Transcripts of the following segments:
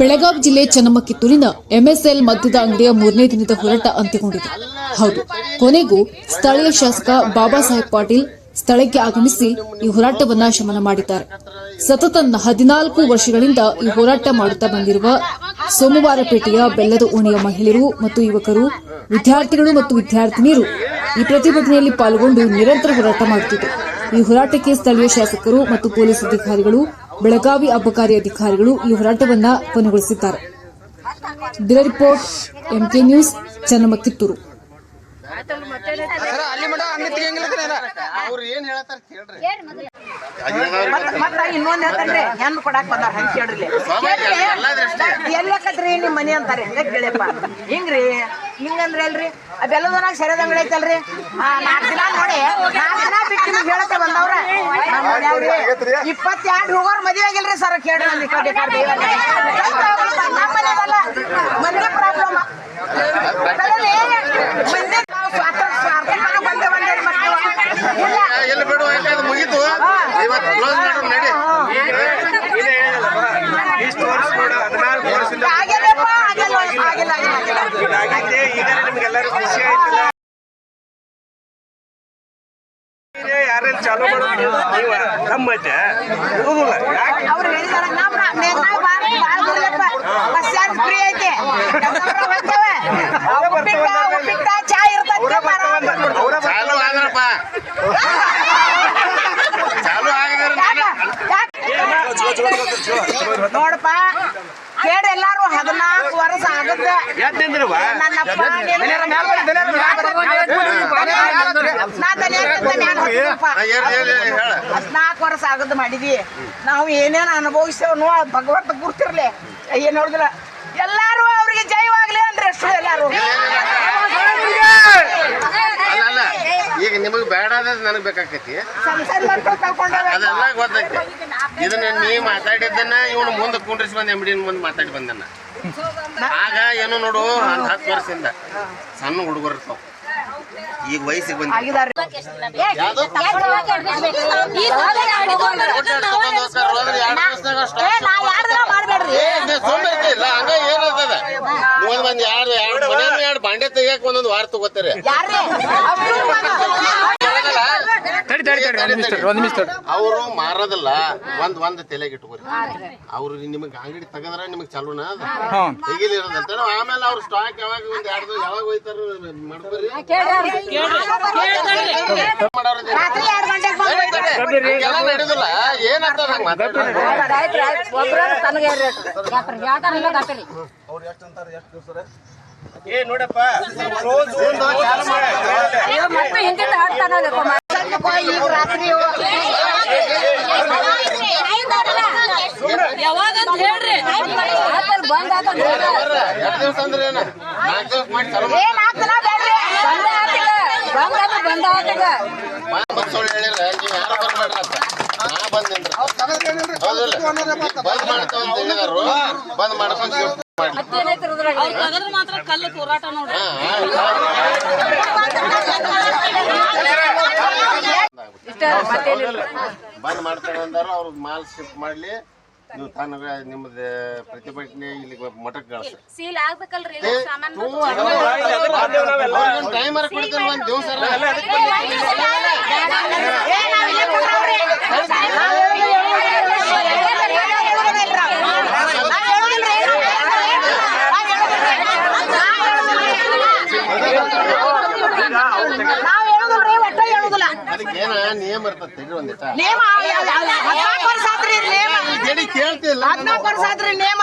ಬೆಳಗಾವಿ ಜಿಲ್ಲೆ ಚನ್ನಮಕ್ಕಿತ್ತೂರಿನ ಎಂಎಸ್ಎಲ್ ಮದ್ಯದ ಅಂಗಡಿಯ ಮೂರನೇ ದಿನದ ಹೋರಾಟ ಅಂತ್ಯಗೊಂಡಿದೆ. ಹೌದು, ಕೊನೆಗೂ ಸ್ಥಳೀಯ ಶಾಸಕ ಬಾಬಾ ಸಾಹೇಬ್ ಪಾಟೀಲ್ ಸ್ಥಳಕ್ಕೆ ಆಗಮಿಸಿ ಈ ಹೋರಾಟವನ್ನ ಶಮನ ಮಾಡಿದ್ದಾರೆ. ಸತತ ಹದಿನಾಲ್ಕು ವರ್ಷಗಳಿಂದ ಈ ಹೋರಾಟ ಮಾಡುತ್ತಾ ಬಂದಿರುವ ಸೋಮವಾರಪೇಟೆಯ ಬೆಲ್ಲದ ಓಣಿಯ ಮಹಿಳೆಯರು ಮತ್ತು ಯುವಕರು, ವಿದ್ಯಾರ್ಥಿಗಳು ಮತ್ತು ವಿದ್ಯಾರ್ಥಿನಿಯರು ಈ ಪ್ರತಿಭಟನೆಯಲ್ಲಿ ಪಾಲ್ಗೊಂಡು ನಿರಂತರ ಹೋರಾಟ ಮಾಡುತ್ತಿದ್ದರು ಈ ಹೋರಾಟಕ್ಕೆ ಸ್ಥಳೀಯ ಶಾಸಕರು ಮತ್ತು ಪೊಲೀಸ್ ಅಧಿಕಾರಿಗಳು ಬೆಳಗಾವಿ ಅಬಕಾರಿ ಅಧಿಕಾರಿಗಳು ಈ ಹೋರಾಟವನ್ನ ಕೊನೆಗೊಳಿಸಿದ್ದಾರೆ ದಿನ ರಿಪೋರ್ಟ್ ಎಂಕೆ ನ್ಯೂಸ್ ಚನ್ನಮಕಿತ್ತೂರು ಅವ್ರು ಏನ್ ಹೇಳ್ತಾರ ಕೇಳ್ರಿ. ಮತ್ತ ಮತ್ತೆ ಇನ್ನೊಂದ್ ಹೇಳ್ತಾನ್ರಿ ಹೆಣ್ಣು ಕೊಡಾಕ್ ಬಂದಾರ ಹಂಗ ಕೇಳ್ರಿ ಎಲ್ಲಕತ್ರಿ ನಿಮ್ ಮನಿ ಅಂತಾರೆ. ಹೆಂಗ ಕೇಳಿಯಪ್ಪ ಹಿಂಗ್ರಿ ಹಿಂಗಂದ್ರೆ ಅಲ್ರಿ ಆ ಬೆಲ್ಲದನಾಗ ಸರಿಯಾದ ಅಂಗಡಿ ಐತಲ್ರಿ? ಆ ನಾಲ್ಕು ದಿನ ನೋಡಿ ನಾಲ್ಕು ದಿನ ಬಿಟ್ಟು ನಿಮ್ಗೆ ಹೇಳಕ್ಕೆ ಬಂದವ್ರ. ಇಪ್ಪತ್ತೆರಡು ಹೋಗೋರ್ ಮದ್ವೆ ಆಗಿಲ್ರಿ ಸರ್ ಕೇಳ್ರಿ ನಮ್ ಈ ಕಡೆ ಕಡೆ. ಪ್ರಾಬ್ಲಮ್ ಮಂದಿ ನಾವು ಸ್ವಾರ್ಥ ಸ್ವಾರ್ಥಕ್ಕೆ ಬಂದೆ ಬಂದೆ ಮತ್ತೆ ಇಲ್ಲ ಎಲ್ಲಿ ಬಿಡು ಯಾಕಂದ್ರೆ ಮುಗೀತು ಇವತ್ತು ಕ್ಲೋಸ್ ಮಾಡೋಣ ನಡಿ ಇಷ್ಟು ವರ್ಷ ನೋಡು ಹದಿನಾಲ್ಕು ವರ್ಷದಿಂದ ಆಗಿಲ್ಲಪ್ಪ ಆಗಿಲ್ಲ ಆಗಿಲ್ಲ ಆಗಿಲ್ಲ ಆಗಿಲ್ಲ ಇದಾಗಿದ್ದೆ ನಿಮ್ಗೆಲ್ಲರಿಗೂ ಖುಷಿ ಆಯ್ತಲ್ಲ. ಯಾರಲ್ಲಿ ಚಾಲೂ ಮಾಡೋದು? ನೀವು ನಮ್ಮತ್ತೆ. ಹೋಗುಲ್ಲ ಯಾಕೆ? ಅವ್ರು ಹೇಳಿದಾರ ಬಸ್ ಫ್ರೀ ಐತೆ. ಉಪ್ಪಿಟ್ಟ ಉಪ್ಪಿಟ್ಟ ಚಾ ಇರ್ತೈತೆ ಮಾರ ಅವರ ಚಾಲು ಆದ್ರಪ್ಪ ಚಾಲು ಆಗಿದ್ರೆ ನೋಡಪ್ಪ ಕೇಳಿ ಎಲ್ಲಾರು ಹದಿನಾಲ್ಕು ವರ್ಷ ಆಗದ ಯಾಕಂದ್ರವ ನನ್ನಪ್ಪ ನಾ ತಲೆ ಎತ್ತಿದ್ದೆ ಮ್ಯಾಲ್ ಹತ್ತಿದಪ್ಪ. ಹೇಳಿ ಹೇಳಿ ಹೇಳ ಹದ್ನಾಲ್ಕು ವರ್ಷ ಆಗದ್ ಮಾಡಿದ್ವಿ ನಾವು ಏನೇನು ಅನುಭವಿಸ್ತೇವ ನೋ ಭಗವಂತ ಗುರ್ತಿರ್ಲಿ ಏನ್ ನೋಡಿದ್ರ ಎಲ್ಲಾರು ಅವ್ರಿಗೆ ಜೈವಾಗ್ಲಿ ಅಂದ್ರೆ ಎಷ್ಟು ಎಲ್ಲಾರು ಈಗ ನಿಮಗ್ ಬೇಡ ಅನ್ನೋದು ನನಗ್ ಕಳ್ಕೊಂಡವ ಅದೆಲ್ಲ ಗೊತ್ತೈತಿ ಇದನ್ನ ನೀ ಮಾತಾಡಿದ್ದನ್ನ ಇವನು ಮುಂದೆ ಕುಂಡ್ರಿಸಿ ಬಂದ ಎಂ ಮುಂದೆ ಮಾತಾಡಿ ಬಂದನ್ನ ಆಗ ಏನು ನೋಡು ಒಂದ್ ಹತ್ತು ವರ್ಷದಿಂದ. ಸಣ್ಣ ಹುಡುಗರು ಇರ್ತಾವ. ಈಗ ವಯಸ್ಸಿಗೆ ಬಂದ ಆಗಿದಾರ. ಯಾವ್ದು ಮಾಡ್ಬೇಡ್ರಿ? ಇಲ್ಲ ಹಂಗ ಏನದ ಒಂದ್ ಒಂದ್ ಎರಡು ಎರಡು ಬಾಂಡೆ ತೆಗಿಯಕ್ ಒಂದೊಂದು ವಾರ ತಗೋತಾರೆ. ತಡಿ ತಡಿ ತಡಿ ಒಂದು ನಿಮಿಷ ಒಂದು ನಿಮಿಷ ತಡಿ ಅವರು ಮಾರೋದಲ್ಲ ಒಂದ್ ಒಂದ್ ತಲೆಗೆ ಇಟ್ಕೋರಿ ಅವ್ರು ನಿಮಗ್ ಅಂಗಡಿ ತಗದ್ರ ನಿಮಗ್ ಚಲೋನ ಅದ ತೆಗಿಲಿರೋದಂತ ಆಮೇಲೆ ಅವ್ರ ಸ್ಟಾಕ್ ಯಾವಾಗ ಒಂದ್ ಎರಡು ಯಾವಾಗ ಹೋಯ್ತಾರ ಮಾಡ್ಕೊರಿ ಎರಡು ಗಂಟೆಗೆ ಬಂದು ತಡಿ, ಹಿಂಗೆಲ್ಲ ಏ ನೋಡಪ್ಪ. ಮತ್ತೆ ಈಗ ರಾತ್ರಿ ಯಾವಾಗಂತ ಹೇಳ್ರಿ. ಬಂದ ಬಂದ್ ಸುಳ್ಳು ನೀವ್ ಯಾರು ಬರ್ಬೇಡ್ರಿ ಅಂತ ನಾ ಬಂದ್ ಮಾಡ್ತಾವ ಅಂತ ಹೇಳಿದಾರು. ಬಂದ್ ಮಾಡ್ಕೊಂಡ್ ಮಾಡ್ಲಿ ಅವ್ರ್ ಮಾತ್ರ ಕಲ್ಲು ತೋರಾಟ ನೋಡ್ರಿ. ಬಂದ್ ಮಾಡ್ತಾರೆ ಅಂದಾರು ಅವ್ರ ಮಾಲ್ ಶಿಫ್ಟ್ ಮಾಡ್ಲಿ. ನೀವು ತಾನ ನಿಮ್ದು ಪ್ರತಿಭಟನೆ ಇಲ್ಲಿ ಮಠಕ್ಕೆ ಕಳ್ಸ. ಸೀಲ್ ಆಗ್ಬೇಕಲ್ರಿ ಟೈಮರ್ ಕೊಡ್ತೀನಿ ಒಂದು ದಿವಸ ನಾವ್ ಹೇಳುದಿಲ್ರಿ ಒಟ್ಟ ಹೇಳುದಿಲ್ಲ ಅದಕ್ಕೆ ಏನ ನಿಯಮ ಇರ್ತದೆ ಒಂದಿಟ ನೇಮ ಹದಿನಾಲ್ಕು ವರ್ಷ ಆತ್ರಿ ಇದ್ ನೇಮ. ಜಡಿ ಕೇಳ್ತಿಲ್ಲ ಹದಿನಾಲ್ಕು ವರ್ಷ ಆತ್ರಿ ನೇಮ.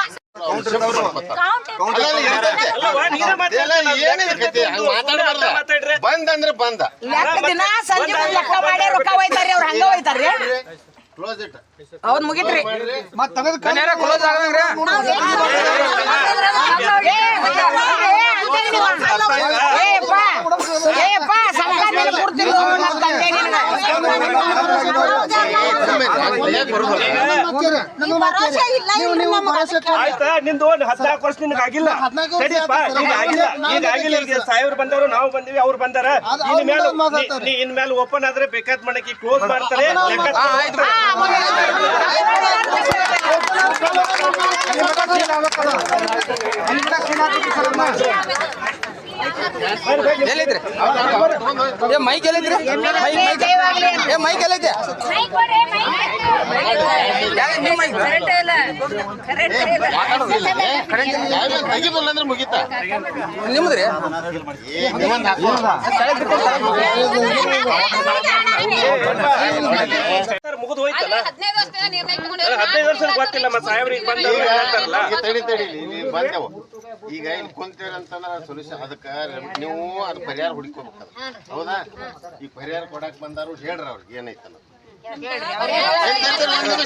ಬಂದ್. ಅಂದ್ರೆ ಬಂದ ದಿನ ಸಂಜೆ ಲೆಕ್ಕ ಮಾಡಿ ರೊಕ್ಕ ಒಯ್ತಾರ್ರಿ ಅವ್ರ ಹಂಗ ಒಯ್ತಾರ್ರಿ? ಕ್ಲೋಸ್ ಇಟ್ ಅವ್ನ್ ಮುಗಿತ್ರಿ. ಮತ್ತೆ ಕ್ಲೋಸ್ ಆಗಂಗ್ರಿ ಏ, ಏ, ಅಂತೇಳಿ ನೀವು. ಏಪ್ಪ, ಏಪ್ಪ, ಸಂಘ ಮೇಲೆ ಕೊಡ್ತಿದ್ದು ನನ್ ತಂದೆ ನಿನಗ. ಆಯ್ತಾ? ನಿಂದು ಒಂದು ಹದಿನಾಲ್ಕು ವರ್ಷ ನಿನಗೆ ಆಗಿಲ್ಲ. ತಡಿಯಪ್ಪ ಈಗ ಆಗಿಲ್ಲ. ಈಗ ಆಗಿಲ್ಲ ಈಗ ಸಾಹೇಬ್ರು ಬಂದವರು ನಾವು ಬಂದಿವಿ ಅವ್ರು ಬಂದಾರ. ಇನ್ಮೇಲೆ ನೀ- ನೀ ಇನ್ ಮೇಲೆ ಓಪನ್ ಆದ್ರೆ ಬೇಕಾದ ಮಣಕ್ಕೆ ಕ್ಲೋಸ್ ಮಾಡ್ತಾರೆ ಲೆಕ್ಕ ಎಲ್ಲಿದ್ರಿ? ಏ ಮೈಕ್ ಎಲ್ಲಿದ್ರಿ? ಮೈಕ್ ಮೈಕ್ ಏ ಮೈಕ್ ಎಲ್ಲೈತೆ ನಿಮ್ಮ ಮೈಕ್ ತೆಗಿದಿಲ್ಲ ಅಂದ್ರೆ ಮುಗಿತಾ. ಮುಗಿದು ಹೋಯ್ತಲ್ಲ ಹದಿನೈದು ವರ್ಷ ಗೊತ್ತಿಲ್ಲ ಮತ್ತೆ ಸಾಹೇಬ್ರಿಗೆ ಬಂದವರು ಈಗ ಹೇಳ್ತಾರಲ್ಲ? ಈಗ ಇಲ್ಲಿ ಅಂತಂದ್ರ ಸೊಲ್ಯೂಷನ್ ಅದಕ್ಕ ನೀವು ಅದು ಪರಿಹಾರ ಹುಡುಕೋಬೇಕು ಹೌದಾ ಈ ಪರಿಹಾರ ಕೊಡಕ್ ಬಂದಾರು ಹೇಳ್ರಿ ಅವ್ರಿಗೆ ಏನೈತೆ ಅನ್ನೋದು.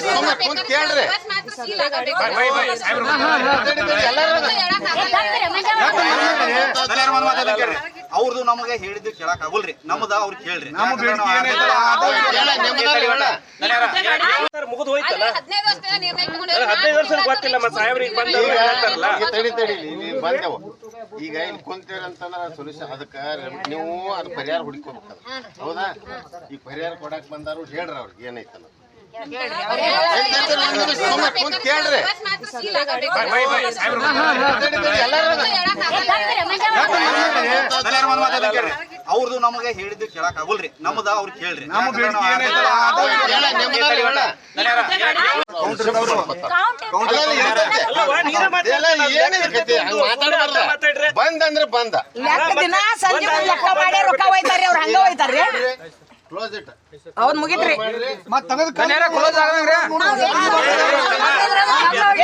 ಸುಮ್ನೆ ಕುಂತ್ ಕೇಳ್ರಿ ಎಲ್ಲಾರು ಅವ್ರದ್ದು ನಮಗೆ ಹೇಳಿದ್ದು ಕೇಳಕ್ ಆಗುಲ್ರಿ. ನಮ್ದ ಅವ್ರು ಕೇಳ್ರಿ. ಮುಗಿದು ಹೋಯ್ತಲ್ಲ ಹದಿನೈದು ವರ್ಷದ ಗೊತ್ತಿಲ್ಲ ಮತ್ತೆ ಸಾಹೇಬ್ರಿಗೆ ಬಂದು ಈಗ ಹೇಳ್ತಾರಲ್ಲ ತಡಿ ತಡಿ ಇಲ್ಲಿ ಬಂದೆವು. ಈಗ ಇಲ್ಲಿ ಕುಂತೀರ ಅಂತಂದ್ರ ಸೊಲ್ಯೂಷನ್ ಅದಕ್ಕೆ ನೀವು ಅದು ಪರಿಹಾರ ಹುಡುಕೋಬೇಕು ಹೌದಾ? ಈ ಪರಿಹಾರ ಕೊಡಕ್ ಬಂದಾರು ಹೇಳ್ರಿ ಅವ್ರಿಗೆ ಏನೈತೆ ಅವ್ರದ್ದು ನಮಗೆ ಹೇಳಿದ್ದು ಕೇಳಕ್ ಆಗುಲ್ರಿ. ನಮ್ದ ಅವ್ರು ಕೇಳ್ರಿ. ಬಂದ್ರೆ ಬಂದ್ರೆ ಬಂದ್ ಅಂದ್ರೆ ಬಂದ. ದಿನ ಸಂಜೆ ಲೆಕ್ಕ ಮಾಡಿ ರೊಕ್ಕ ಒಯ್ತಾರ್ರಿ ಅವ್ರು ಹಂಗ ಒಯ್ತಾರ್ರಿ? ಕ್ಲೋಸ್ ಇಟ್ ಅವ್ನ್ ಮುಗಿತ್ರಿ ಕ್ಲೋಸ್ ಏ,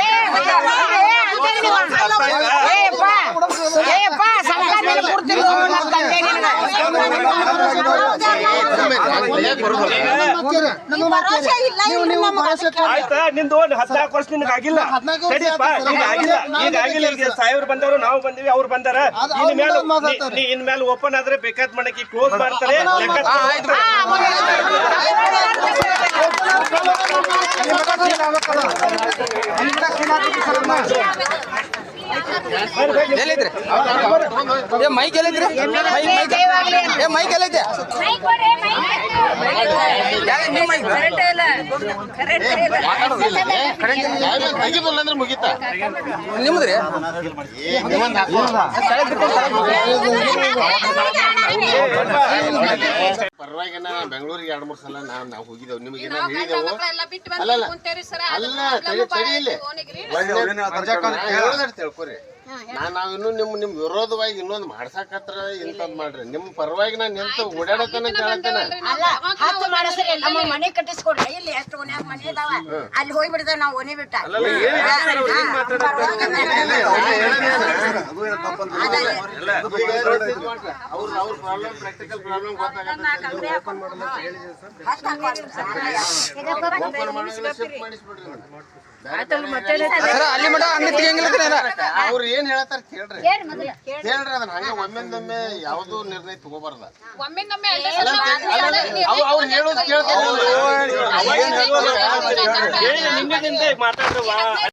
ಮತ್ತೆ ಏ, ಅಂತೇಳಿ ನೀವು. ಏಪ್ಪ, ಏಪ್ಪ, ಸಂಘ ಮೇಲೆ ಕೊಡ್ತಿರು, ನನ್ ತಂದೆ ನಿನಗ. ಆಯ್ತಾ? ನಿಂದು ಹದಿನಾಲ್ಕು ವರ್ಷ ನಿನಗೆ ಆಗಿಲ್ಲ ತಡಿಯಪ್ಪ ಈಗ ಆಗಿಲ್ಲ ಈಗ ಆಗಿಲ್ಲ ಈಗ ಸಾಹೇಬ್ರು ಬಂದವರು ನಾವು ಬಂದಿವಿ ಅವ್ರು ಬಂದಾರ. ಇನ್ ಮೇಲೆ ನೀ- ನೀ ಇನ್ ಮೇಲೆ ಓಪನ್ ಆದ್ರೆ ಬೇಕಾದ ಮಾಡಕ್ಕೆ ಕ್ಲೋಸ್ ಮಾಡ್ತಾರೆ ಲೆಕ್ಕ ಎಲ್ಲಿದ್ರಿ? ಏ ಮೈಕ್ ಎಲ್ಲಿದ್ರಿ? ಮೈಕ್ ಮೈಕ್ ಏ ಮೈಕ್ ಎಲ್ಲೈತೆ ಯಾಕೆ ನಿಮ್ಮ ಮೈಕ್ ತೆಗಿದಿಲ್ಲ ಅಂದ್ರೆ ಮುಗಿತಾ? ನಿಮ್ದ್ರಿ. ಪರವಾಗಿನ ಬೆಂಗಳೂರಿಗೆ ಎರಡ್ ಮೂರ್ ಸಲ ನಾವ್ ನಾವು ಹೋಗಿದ್ದೇವೆ. ನಿಮಗೆ ಏನಾದ್ರು ಹೇಳಿದೆವು ಅಲ್ಲ ಅಲ್ಲ ಅಲ್ಲ ತಡಿ ತಡಿ ಇಲ್ಲಿ. ನಾ ಹೇಳೋದಟ್ ತಿಳ್ಕೊರಿ ನಾನ್ ನಾವ್ ಇನ್ನು ನಿಮ್ ನಿಮ್ ವಿರೋಧವಾಗಿ ಇನ್ನೊಂದ್ ಮಾಡ್ಸಾಕತ್ರ ಇಂಥದ್ ಮಾಡ್ರಿ. ನಿಮ್ ಪರವಾಗಿ ನಾನ್ ನಿಂತು ಓಡಾಡತನ ಕೇಳತ್ತನ? ಅಲ್ಲ ಹತ್ತು ಮಾಡಿಸ್ರಿ ನಮ್ಮ ಮನೆ ಕಟ್ಟಿಸ್ಕೊಡ್ರಿ. ಇಲ್ಲಿ ಎಷ್ಟು ಓನ್ಯಾಗ ಮನೆ ಇದಾವ? ಅಲ್ಲಿ ಹೋಗ್ಬಿಡ್ತೇವೆ ನಾವು ಓನಿ ಬಿಟ್ಟ. ಅವ್ರ? ಅವ್ರ ಪ್ರಾಬ್ಲಮ್ ಪ್ರಾಕ್ಟಿಕಲ್ ಪ್ರಾಬ್ಲಮ್ ಗೊತ್ತಾಗತ್ತೆ. ಓಪನ್ ಮಾಡಿದ್ರೆ ಶಿಫ್ಟ್ ಮಾಡಿಸ್ಬಿಡ್ರಿ ಸರ ಅಲ್ಲಿ ಮಟ ಹಂಗ ತೆಗಿಯಂಗಿಲ್ಲ ಅವ್ರು ಏನ್ ಹೇಳ್ತಾರ ಕೇಳ್ರಿ. ಕೇಳ್ರಿ. ಅದನ್ನ. ಹಂಗ ಒಮ್ಮೆಂದೊಮ್ಮೆ ಯಾವ್ದು ನಿರ್ಣಯ ತಗೋಬಾರ್ದ. ಅವ್ರು ಹೇಳೋದು ಕೇಳ್ತಾರೆ.